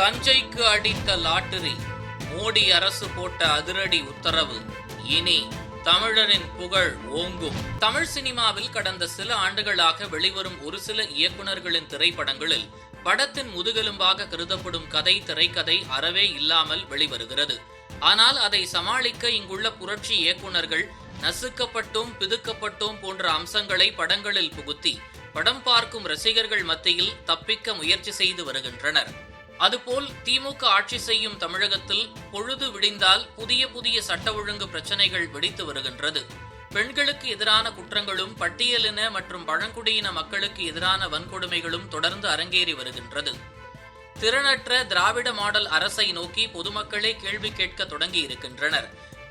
தஞ்சைக்கு அடித்த லாட்டரி மோடி அரசு போட்ட அதிரடி உத்தரவு. இனி தமிழரின் புகழ் ஓங்கும். தமிழ் சினிமாவில் கடந்த சில ஆண்டுகளாக வெளிவரும் ஒரு சில இயக்குனர்களின் திரைப்படங்களில் படத்தின் முதுகெலும்பாக கருதப்படும் கதை திரைக்கதை அறவே இல்லாமல் வெளிவருகிறது. ஆனால் அதை சமாளிக்க இங்குள்ள புரட்சி இயக்குனர்கள் நசுக்கப்பட்டும் பிதுக்கப்பட்டும் போன்ற அம்சங்களை படங்களில் புகுத்தி படம் பார்க்கும் ரசிகர்கள் மத்தியில் தப்பிக்க முயற்சி செய்து வருகின்றனர். அதுபோல் திமுக ஆட்சி செய்யும் தமிழகத்தில் பொழுது விடிந்தால் புதிய புதிய சட்ட ஒழுங்கு பிரச்சனைகள் வெடித்து வருகின்றது. பெண்களுக்கு எதிரான குற்றங்களும் பட்டியலின மற்றும் பழங்குடியின மக்களுக்கு எதிரான வன்கொடுமைகளும் தொடர்ந்து அரங்கேறி வருகின்றது. திறனற்ற திராவிட மாடல் அரசை நோக்கி பொதுமக்களே கேள்வி கேட்க தொடங்கி இருக்கின்றனர்.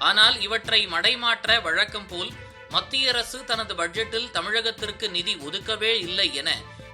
ஆனால் இவற்றை மடைமாற்ற வழக்கம் போல் மத்திய அரசு தனது பட்ஜெட்டில் தமிழகத்திற்கு நிதி ஒதுக்கவே இல்லை என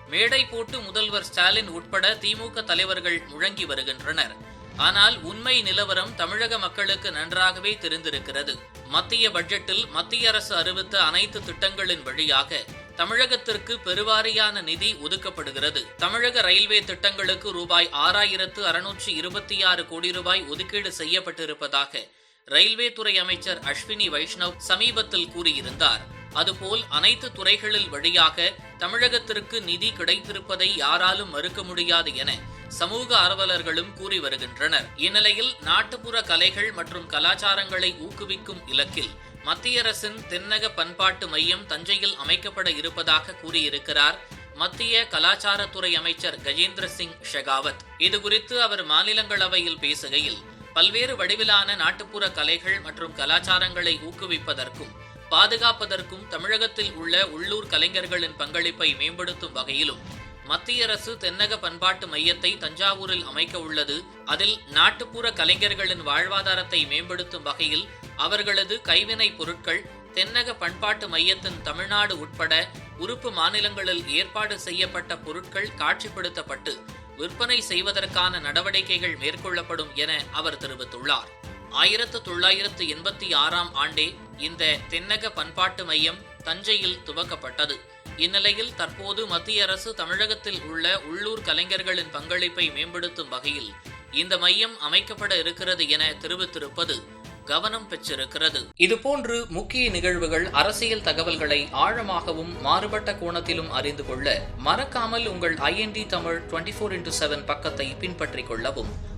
மேடை போட்டு முதல்வர் ஸ்டாலின் உட்பட திமுக தலைவர்கள் முழங்கி வருகின்றனர். ஆனால் உண்மை நிலவரம் தமிழக மக்களுக்கு நன்றாகவே தெரிந்திருக்கிறது. மத்திய பட்ஜெட்டில் மத்திய அரசு அறிவித்த அனைத்து திட்டங்களின் வழியாக தமிழகத்திற்கு பெருவாரியான நிதி ஒதுக்கப்படுகிறது. தமிழக ரயில்வே திட்டங்களுக்கு ரூபாய் ஆறாயிரத்து அறுநூற்றி இருபத்தி ஆறு கோடி ரூபாய் ஒதுக்கீடு செய்யப்பட்டிருப்பதாக ரயில்வே துறை அமைச்சர் அஸ்வினி வைஷ்ணவ் சமீபத்தில் கூறியிருந்தார். அதுபோல் அனைத்து துறைகளில் வழியாக தமிழகத்திற்கு நிதி கிடைத்திருப்பதை யாராலும் மறுக்க முடியாது என சமூக ஆர்வலர்களும் கூறி வருகின்றனர். இந்நிலையில் நாட்டுப்புற கலைகள் மற்றும் கலாச்சாரங்களை ஊக்குவிக்கும் இலக்கில் மத்திய அரசின் தென்னக பண்பாட்டு மையம் தஞ்சையில் அமைக்கப்பட இருப்பதாக கூறியிருக்கிறார் மத்திய கலாச்சாரத்துறை அமைச்சர் கஜேந்திர சிங் ஷெகாவத். இதுகுறித்து அவர் மாநிலங்களவையில் பேசுகையில் பல்வேறு வடிவிலான நாட்டுப்புற கலைகள் மற்றும் கலாச்சாரங்களை ஊக்குவிப்பதற்கும் பாதுகாப்பதற்கும் தமிழகத்தில் உள்ள உள்ளூர் கலைஞர்களின் பங்களிப்பை மேம்படுத்தும் வகையிலும் மத்திய அரசு தென்னக பண்பாட்டு மையத்தை தஞ்சாவூரில் அமைக்க உள்ளது. அதில் நாட்டுப்புற கலைஞர்களின் வாழ்வாதாரத்தை மேம்படுத்தும் வகையில் அவர்களது கைவினை பொருட்கள் தென்னக பண்பாட்டு மையத்தின் தமிழ்நாடு உட்பட உறுப்பு மாநிலங்களில் ஏற்பாடு செய்யப்பட்ட பொருட்கள் காட்சிப்படுத்தப்பட்டு விற்பனை செய்வதற்கான நடவடிக்கைகள் மேற்கொள்ளப்படும் என அவர் தெரிவித்துள்ளார். ஆயிரத்து தொள்ளாயிரத்து எண்பத்தி ஆறாம் ஆண்டே இந்த தென்னக பண்பாட்டு மையம் தஞ்சையில் துவக்கப்பட்டது. இந்நிலையில் தற்போது மத்திய அரசு தமிழகத்தில் உள்ள உள்ளூர் கலைஞர்களின் பங்களிப்பை மேம்படுத்தும் வகையில் இந்த மையம் அமைக்கப்பட இருக்கிறது என தெரிவித்திருப்பது கவனம் பெற்றிருக்கிறது. இதுபோன்று முக்கிய நிகழ்வுகள் அரசியல் தகவல்களை ஆழமாகவும் மாறுபட்ட கோணத்திலும் அறிந்து கொள்ள மறக்காமல் உங்கள் IND Tamil twenty four into seven பக்கத்தை பின்பற்றிக் கொள்ளவும்.